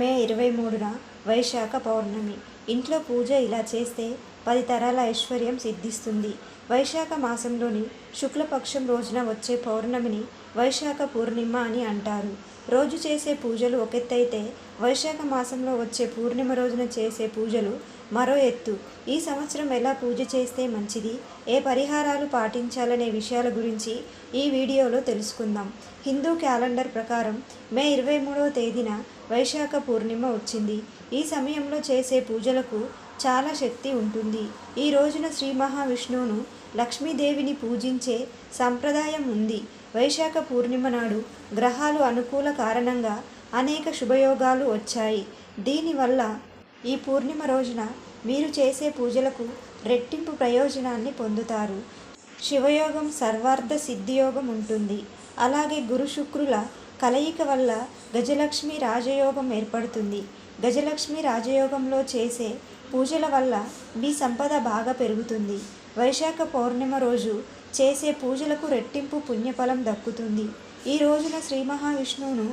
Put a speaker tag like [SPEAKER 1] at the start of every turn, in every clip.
[SPEAKER 1] మే ఇరవై మూడున వైశాఖ పౌర్ణమి. ఇంట్లో పూజ ఇలా చేస్తే పది తరాల ఐశ్వర్యం సిద్ధిస్తుంది. వైశాఖ మాసంలోని శుక్లపక్షం రోజున వచ్చే పౌర్ణమిని వైశాఖ పూర్ణిమ అని అంటారు. రోజు చేసే పూజలు ఒకెత్తైతే వైశాఖ మాసంలో వచ్చే పూర్ణిమ రోజున చేసే పూజలు మరో ఎత్తు. ఈ సంవత్సరం ఎలా పూజ చేస్తే మంచిది? ఏ పరిహారాలు పాటించాలనే విషయాల గురించి ఈ వీడియోలో తెలుసుకుందాం. హిందూ క్యాలెండర్ ప్రకారం మే ఇరవై మూడవ తేదీన వైశాఖ పూర్ణిమ వచ్చింది. ఈ సమయంలో చేసే పూజలకు చాలా శక్తి ఉంటుంది. ఈ రోజున శ్రీ మహావిష్ణువును లక్ష్మీదేవిని పూజించే సంప్రదాయం ఉంది. వైశాఖ పూర్ణిమ నాడు గ్రహాలు అనుకూల కారణంగా అనేక శుభయోగాలు వచ్చాయి. దీనివల్ల ఈ పూర్ణిమ రోజున మీరు చేసే పూజలకు రెట్టింపు ప్రయోజనాన్ని పొందుతారు. శివయోగం సర్వార్థ సిద్ధియోగం ఉంటుంది. అలాగే గురు శుక్రుల కలయిక వల్ల గజలక్ష్మి రాజయోగం ఏర్పడుతుంది. గజలక్ష్మి రాజయోగంలో చేసే పూజల వల్ల మీ సంపద బాగా పెరుగుతుంది. వైశాఖ పౌర్ణిమ రోజు చేసే పూజలకు రెట్టింపు పుణ్యఫలం దక్కుతుంది. ఈ రోజున శ్రీ మహావిష్ణువును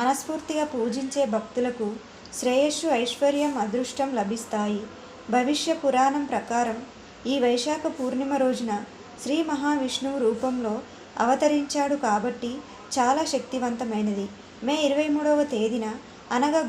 [SPEAKER 1] మనస్ఫూర్తిగా పూజించే భక్తులకు శ్రేయస్సు ఐశ్వర్యం అదృష్టం లభిస్తాయి. భవిష్య పురాణం ప్రకారం ఈ వైశాఖ పూర్ణిమ రోజున శ్రీ మహావిష్ణువు రూపంలో అవతరించాడు కాబట్టి చాలా శక్తివంతమైనది. మే ఇరవై మూడవ తేదీన అనగా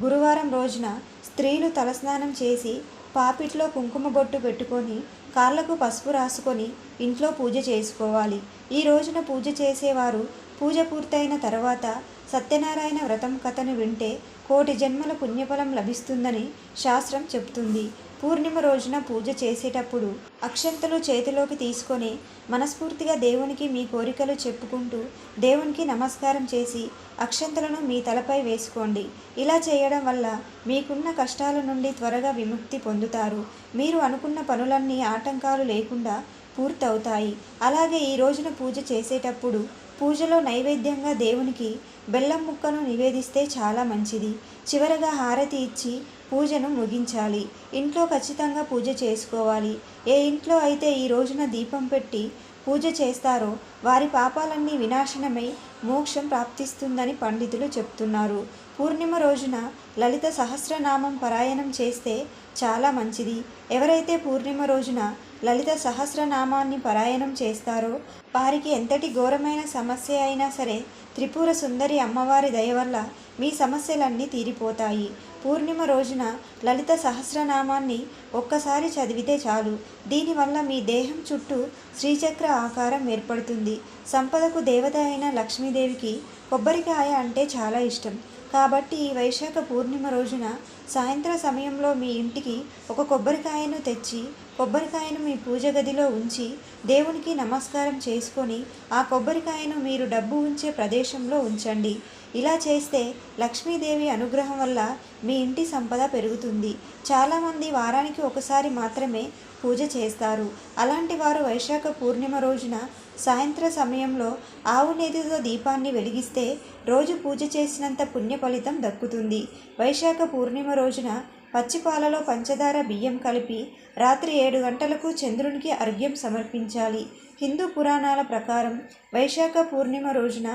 [SPEAKER 1] గురువారం రోజున స్త్రీలు తలస్నానం చేసి పాపిట్లో కుంకుమ బొట్టు పెట్టుకొని కాళ్ళకు పసుపు రాసుకొని ఇంట్లో పూజ చేసుకోవాలి. ఈ రోజున పూజ చేసేవారు పూజ పూర్తయిన తర్వాత సత్యనారాయణ వ్రతం కథను వింటే కోటి జన్మల పుణ్యఫలం లభిస్తుందని శాస్త్రం చెబుతుంది. పూర్ణిమ రోజున పూజ చేసేటప్పుడు అక్షంతలు చేతిలోకి తీసుకొని మనస్ఫూర్తిగా దేవునికి మీ కోరికలు చెప్పుకుంటూ దేవునికి నమస్కారం చేసి అక్షంతలను మీ తలపై వేసుకోండి. ఇలా చేయడం వల్ల మీకున్న కష్టాల నుండి త్వరగా విముక్తి పొందుతారు. మీరు అనుకున్న పనులన్నీ ఆటంకాలు లేకుండా పూర్తవుతాయి. అలాగే ఈ రోజున పూజ చేసేటప్పుడు పూజలో నైవేద్యంగా దేవునికి బెల్లం ముక్కను నివేదిస్తే చాలా మంచిది. చివరగా హారతి ఇచ్చి పూజను ముగించాలి. ఇంట్లో ఖచ్చితంగా పూజ చేసుకోవాలి. ఏ ఇంట్లో అయితే ఈ రోజున దీపం పెట్టి పూజ చేస్తారో వారి పాపాలన్నీ వినాశనమై మోక్షం ప్రాప్తిస్తుందని పండితులు చెప్తున్నారు. పూర్ణిమ రోజున లలిత సహస్రనామం పరాయణం చేస్తే చాలా మంచిది. ఎవరైతే పూర్ణిమ రోజున లలిత సహస్రనామాన్ని పరాయణం చేస్తారో వారికి ఎంతటి ఘోరమైన సమస్య అయినా సరే త్రిపుర సుందరి అమ్మవారి దయ వల్ల మీ సమస్యలన్నీ తీరిపోతాయి. పూర్ణిమ రోజున లలిత సహస్రనామాన్ని ఒక్కసారి చదివితే చాలు. దీనివల్ల మీ దేహం చుట్టూ శ్రీచక్ర ఆకారం ఏర్పడుతుంది. సంపదకు దేవత అయిన లక్ష్మీదేవికి కొబ్బరికాయ అంటే చాలా ఇష్టం. కాబట్టి ఈ వైశాఖ పూర్ణిమ రోజున సాయంత్రం సమయంలో మీ ఇంటికి ఒక కొబ్బరికాయను తెచ్చి కొబ్బరికాయను మీ పూజ గదిలో ఉంచి దేవునికి నమస్కారం చేసుకొని ఆ కొబ్బరికాయను మీరు డబ్బు ఉంచే ప్రదేశంలో ఉంచండి. ఇలా చేస్తే లక్ష్మీదేవి అనుగ్రహం వల్ల మీ ఇంటి సంపద పెరుగుతుంది. చాలామంది వారానికి ఒకసారి మాత్రమే పూజ చేస్తారు. అలాంటి వారు వైశాఖ పూర్ణిమ రోజున సాయంత్ర సమయంలో ఆవు నేతితో దీపాన్ని వెలిగిస్తే రోజు పూజ చేసినంత పుణ్య ఫలితం దక్కుతుంది. వైశాఖ పూర్ణిమ రోజున పచ్చిపాలలో పంచదార బియ్యం కలిపి రాత్రి ఏడు గంటలకు చంద్రునికి అర్ఘ్యం సమర్పించాలి. హిందూ పురాణాల ప్రకారం వైశాఖ పూర్ణిమ రోజున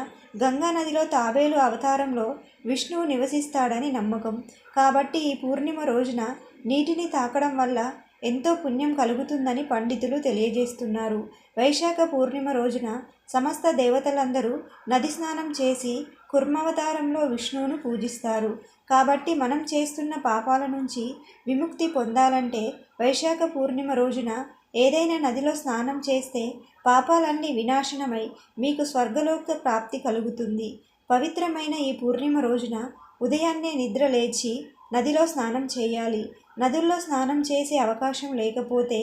[SPEAKER 1] గంగా నదిలో తాబేలు అవతారంలో విష్ణువు నివసిస్తాడని నమ్మకం. కాబట్టి ఈ పూర్ణిమ రోజున నీటిని తాకడం వల్ల ఎంతో పుణ్యం కలుగుతుందని పండితులు తెలియజేస్తున్నారు. వైశాఖ పూర్ణిమ రోజున సమస్త దేవతలందరూ నది స్నానం చేసి కుర్మావతారంలో విష్ణువును పూజిస్తారు. కాబట్టి మనం చేస్తున్న పాపాల నుంచి విముక్తి పొందాలంటే వైశాఖ పూర్ణిమ రోజున ఏదైనా నదిలో స్నానం చేస్తే పాపాలన్నీ వినాశనమై మీకు స్వర్గలోక ప్రాప్తి కలుగుతుంది. పవిత్రమైన ఈ పూర్ణిమ రోజున ఉదయాన్నే నిద్ర లేచి నదిలో స్నానం చేయాలి. నదుల్లో స్నానం చేసే అవకాశం లేకపోతే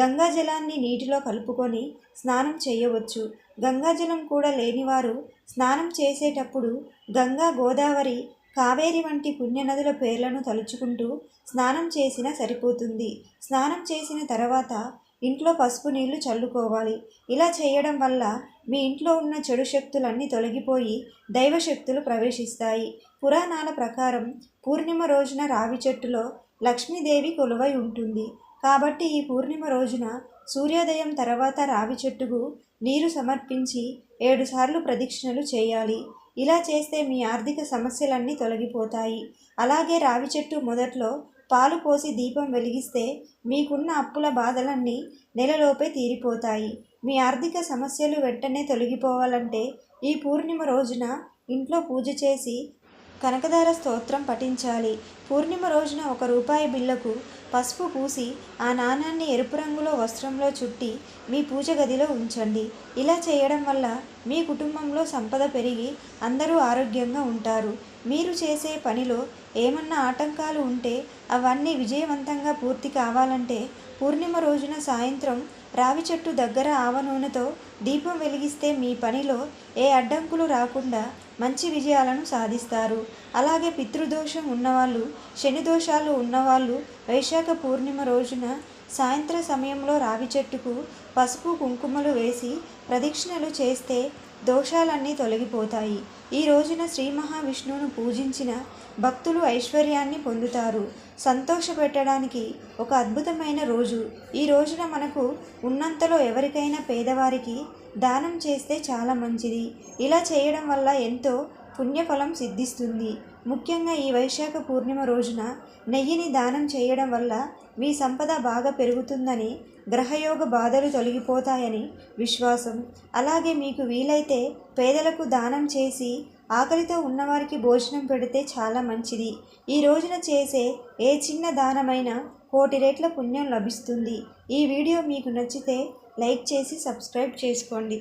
[SPEAKER 1] గంగా జలాన్ని నీటిలో కలుపుకొని స్నానం చేయవచ్చు. గంగాజలం కూడా లేనివారు స్నానం చేసేటప్పుడు గంగా గోదావరి కావేరి వంటి పుణ్యనదుల పేర్లను తలుచుకుంటూ స్నానం చేసినా సరిపోతుంది. స్నానం చేసిన తర్వాత ఇంట్లో పసుపు నీళ్ళు చల్లుకోవాలి. ఇలా చేయడం వల్ల మీ ఇంట్లో ఉన్న చెడు శక్తులన్నీ తొలగిపోయి దైవశక్తులు ప్రవేశిస్తాయి. పురాణాల ప్రకారం పూర్ణిమ రోజున రావి చెట్టులో లక్ష్మీదేవి కొలువై ఉంటుంది. కాబట్టి ఈ పూర్ణిమ రోజున సూర్యోదయం తర్వాత రావి చెట్టుకు నీరు సమర్పించి ఏడుసార్లు ప్రదక్షిణలు చేయాలి. ఇలా చేస్తే మీ ఆర్థిక సమస్యలన్నీ తొలగిపోతాయి. అలాగే రావి చెట్టు మొదట్లో పాలు పోసి దీపం వెలిగిస్తే మీకున్న అప్పుల బాధలన్నీ నెలలోపే తీరిపోతాయి. మీ ఆర్థిక సమస్యలు వెంటనే తొలగిపోవాలంటే ఈ పూర్ణిమ రోజున ఇంట్లో పూజ చేసి కనకదార స్తోత్రం పఠించాలి. పూర్ణిమ రోజున ఒక రూపాయి బిల్లకు పసుపు పూసి ఆ నాణాన్ని ఎరుపు రంగులో వస్త్రంలో చుట్టి మీ పూజ గదిలో ఉంచండి. ఇలా చేయడం వల్ల మీ కుటుంబంలో సంపద పెరిగి అందరూ ఆరోగ్యంగా ఉంటారు. మీరు చేసే పనిలో ఏమన్నా ఆటంకాలు ఉంటే అవన్నీ విజయవంతంగా పూర్తి కావాలంటే పూర్ణిమ రోజున సాయంత్రం రావి చెట్టు దగ్గర ఆవ నూనెతో దీపం వెలిగిస్తే మీ పనిలో ఏ అడ్డంకులు రాకుండా మంచి విజయాలను సాధిస్తారు. అలాగే పితృదోషం ఉన్నవాళ్ళు శని దోషాలు ఉన్నవాళ్ళు వైశాఖ పూర్ణిమ రోజున సాయంత్ర సమయంలో రావి చెట్టుకు పసుపు కుంకుమలు వేసి ప్రదక్షిణలు చేస్తే దోషాలన్నీ తొలగిపోతాయి. ఈ రోజున శ్రీ మహావిష్ణువును పూజించిన భక్తులు ఐశ్వర్యాన్ని పొందుతారు. సంతోషపెట్టడానికి ఒక అద్భుతమైన రోజు. ఈ రోజున మనకు ఉన్నంతలో ఎవరికైనా పేదవారికి దానం చేస్తే చాలా మంచిది. ఇలా చేయడం వల్ల ఎంతో పుణ్యఫలం సిద్ధిస్తుంది. ముఖ్యంగా ఈ వైశాఖ పూర్ణిమ రోజున నెయ్యిని దానం చేయడం వల్ల మీ సంపద బాగా పెరుగుతుందని గ్రహయోగ బాధలు తొలగిపోతాయని విశ్వాసం. అలాగే మీకు వీలైతే పేదలకు దానం చేసి ఆకలితో ఉన్నవారికి భోజనం పెడితే చాలా మంచిది. ఈ రోజున చేసే ఏ చిన్న దానమైనా కోటి రేట్ల పుణ్యం లభిస్తుంది. ఈ వీడియో మీకు నచ్చితే లైక్ చేసి సబ్స్క్రైబ్ చేసుకోండి.